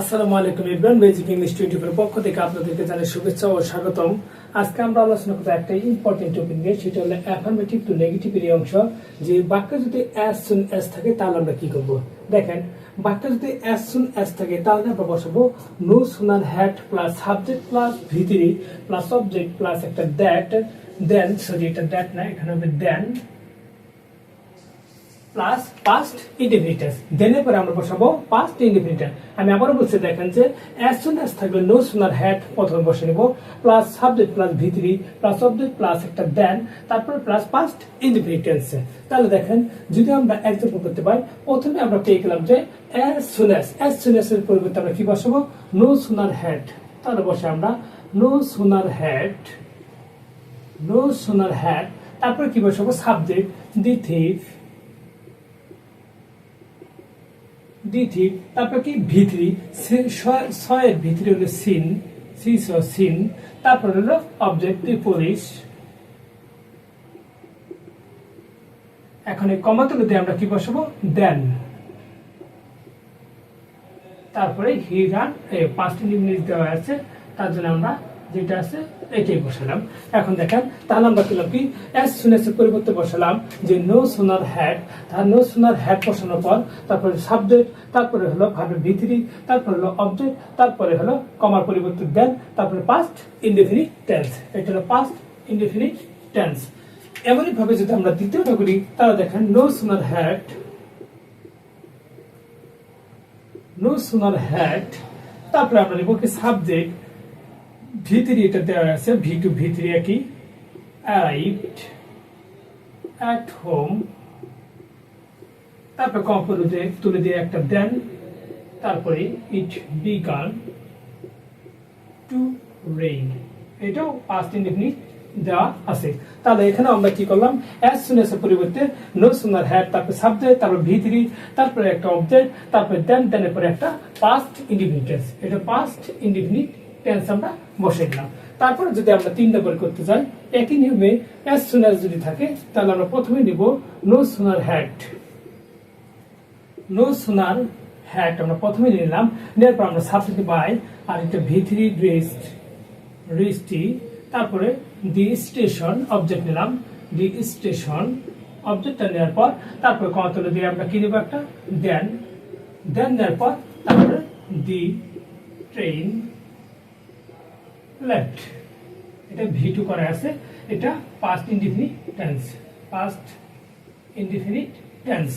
আসসালামু আলাইকুম Ibran basic English twenty four পক্ষ থেকে আপনাদেরকে জানাই শুভেচ্ছা ও স্বাগতম। আজকে আমরা আলোচনা করব একটা ইম্পর্টেন্ট টপিক নিয়ে, সেটা হলো অ্যাফার্মেটিভ টু নেগেটিভ এর অংশ। যে বাক্য যদি অ্যাজ সুন অ্যাজ থাকে, তাহলে আমরা কি করব? দেখেন, বাক্য যদি অ্যাজ সুন অ্যাজ থাকে, তাহলে আমরা বসাবো no sooner had plus subject plus V three plus object plus একটা দ্যাট দেন সরি এটা দ্যাট না, এখানে হবে দেন প্লাস পাস্ট ইনডিফিনিটাস দেনের পরে আমরা বসাবো পাস্ট ইনডিফিনিটাস আমি আবারও বলছি, দেখেন যে অ্যাজ সুন অ্যাজ থাকলে নো সুনার হ্যাড প্রথমে বসে নেব plus subject plus V three plus object plus একটা দেন তারপরে প্লাস পাস্ট ইনডিফিনিটাস তাহলে দেখেন, যদি আমরা এক্সাম্পল করতে পারি, প্রথমে আমরা পেয়ে গেলাম যে as soon as as soon as এর পরিবর্তে আমরা কি বসাবো? নো সুনার হ্যাড তাহলে বসে আমরা no sooner had no sooner had তারপরে কি বসাবো? সাবজেক্ট দি থিফ দিথি তারপর কি? সে- ছয়ের ভিতরে হলো সিন, সি সিন। তারপর হলো অবজেক্ট পুলিশ এখন এই কমাতুলো আমরা কি বসাবো? দেন। তারপরে হি রান পাঁচটি ইংলিশ দেওয়া আছে, তার জন্য আমরা যেটা আছে, এটাই বসালাম। এখন দেখেন তাহলে আমরা পেলাম কি? এস সুনেসের পরিবর্তে বসালাম যে নো সোনার হ্যাট তার নো সোনার হ্যাট বসানোর পর, তারপরে সাবজেক্ট তারপরে হলো ভাবের ভিতরি তারপরে হলো অবজেক্ট তারপরে হলো কমার পরিবর্তে দেন তারপরে পাস্ট ইনডেফিনিট টেন্স এটা হলো পাস্ট ইনডেফিনিট টেন্স এমনই ভাবে যদি আমরা দ্বিতীয়টা করি, তাহলে দেখেন no sooner hat no sooner hat তারপরে আমরা নেব কি সাবজেক্ট ভিতরি এটা দেওয়া আছে ভি টু ভিতরি একই অ্যারাইভড অ্যাট হোম তারপরে কম্পিউটারে তুলে দিয়ে একটা দেন, তারপরে ইট বিগান টু রেইন এটাও পাস্ট ইনডিফিনিট দেওয়া আছে। তাহলে এখানে আমরা কি করলাম? অ্যাজ সুন এর পরিবর্তে নো সুনার হ্যাড তারপরে সাবজেক্ট তারপর ভিতরি, তারপরে একটা অবজেক্ট তারপরে দেন, দেনের পরে একটা পাস্ট ইনডিফিনিট এটা পাস্ট ইনডিফিনিট টেন্স আমরা বসে দিলাম তারপরে যদি আমরা তিন নম্বর করতে যাই, একই নিয়মে অ্যাজ সুন যদি থাকে, তাহলে আমরা প্রথমে নিব no sooner had no sooner had আমরা প্রথমে নিলাম, নেওয়ার পর আমরা সাবজেক্ট বাই আর একটা ভিথরি রেস্ট রেস্টি তারপরে দি স্টেশন অবজেক্ট নিলাম। দি স্টেশন অবজেক্টটা নেওয়ার পর, তারপরে কতলে দিয়ে আমরা কি একটা? দেন দেন নেওয়ার পর তারপরে দি ট্রেন লেফট এটা ভি টু করা আছে। এটা past indefinite tense past indefinite tense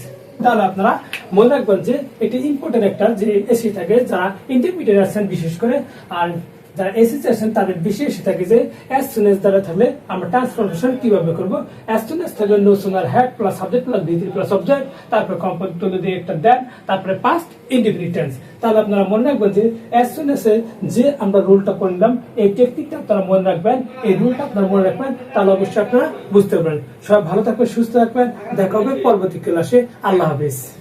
তাহলে আপনারা মনে রাখবেন যে এটি ইম্পর্টেন্ট একটা যে এসি থাকে, যারা ইন্টারমিডিয়েট আছেন বিশেষ করে, আর যারা এসএসসি আছেন, তাদের বেশি এসে থাকে যে অ্যাজ সুন এস দ্বারা থাকলে আমরা ট্রান্সফরমেশন কীভাবে করব? অ্যাজ সুন এস থাকলে no sooner had plus subject plus V three plus object তারপরে কম্পাউন্ড তুলে দিয়ে একটা দেন তারপরে পাস্ট ইনডিফিনিটেন্স তাহলে আপনারা মনে রাখবেন যে অ্যাজ সুন এস যে আমরা রুলটা করলাম এই টেকনিকটা আপনারা মনে রাখবেন, এই রুলটা আপনারা মনে রাখবেন, তাহলে অবশ্যই আপনারা বুঝতে পারবেন। সবাই ভালো থাকবেন, সুস্থ থাকবেন, দেখা হবে পরবর্তী ক্লাসে আল্লাহ হাফিজ।